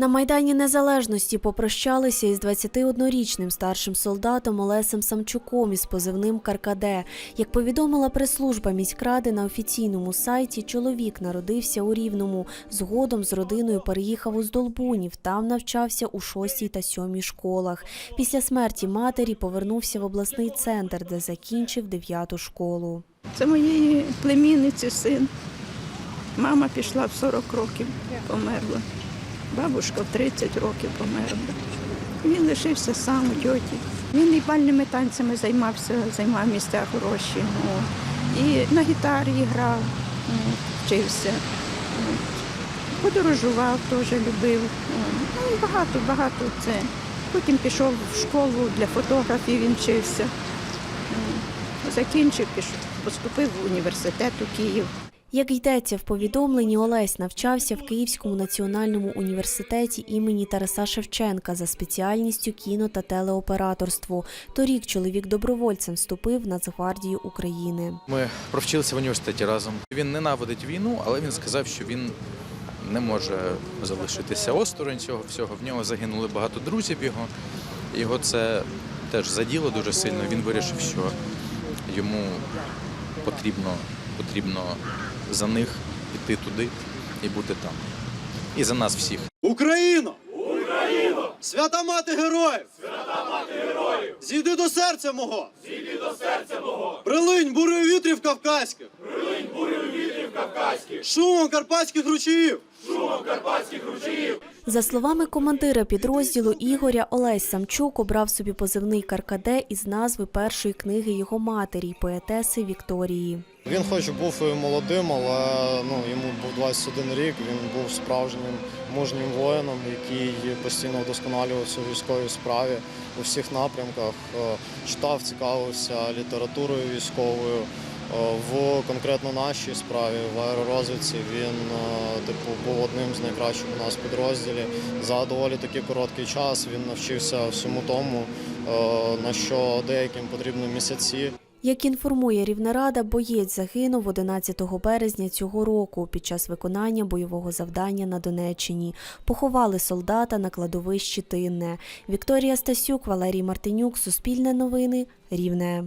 На Майдані Незалежності попрощалися із 21-річним старшим солдатом Олесем Самчуком із позивним Каркаде. Як повідомила прес-служба міськради на офіційному сайті, чоловік народився у Рівному. Згодом з родиною переїхав у Здолбунів. Там навчався у 6 та 7 школах. Після смерті матері повернувся в обласний центр, де закінчив 9 школу. Це моєї племінниці син. Мама пішла в 40 років, померла. Бабушка в 30 років померла. Він лишився сам у тьоті. Він і бальними танцями займався, займав місця хороші. ну, І на гітарі грав, ну, вчився. Подорожував, теж любив. Ну, багато, багато це. Потім пішов в школу для фотографів, він вчився. Закінчив, пішов, поступив в університет у Київ. Як йдеться в повідомленні, Олесь навчався в Київському національному університеті імені Тараса Шевченка за спеціальністю кіно та телеоператорство. Торік чоловік добровольцем вступив в Нацгвардію України. Ми провчилися в університеті разом. Він ненавидить війну, але він сказав, що він не може залишитися осторонь цього всього. В нього загинули багато друзів його. Його це теж заділо дуже сильно. Він вирішив, що йому потрібно, потрібно за них піти туди і бути там. І за нас всіх. Україно! Україно! Свята мати героїв! Свята мати героїв! Зійди до серця мого! Зійди до серця мого! Прилинь бурею вітрів кавказьких! Прилинь бурею вітрів кавказьких! Шумом карпатських ручаїв! За словами командира підрозділу Ігоря, Олесь Самчук обрав собі позивний Каркаде із назви першої книги його матері, поетеси Вікторії. Він хоч був і молодим, але ну, йому був 21 рік, він був справжнім мужнім воїном, який постійно вдосконалювався у військовій справі у всіх напрямках. Е, Читав, цікавився літературою військовою. Е, В конкретно нашій справі в аеророзвідці він е, типу, був одним з найкращих у нас в підрозділі. За доволі такий короткий час він навчився всьому тому, е, на що деяким потрібні місяці. Як інформує Рівнерада, боєць загинув 11 березня цього року під час виконання бойового завдання на Донеччині. Поховали солдата на кладовищі Тинне. Вікторія Стасюк, Валерій Мартинюк, Суспільне новини, Рівне.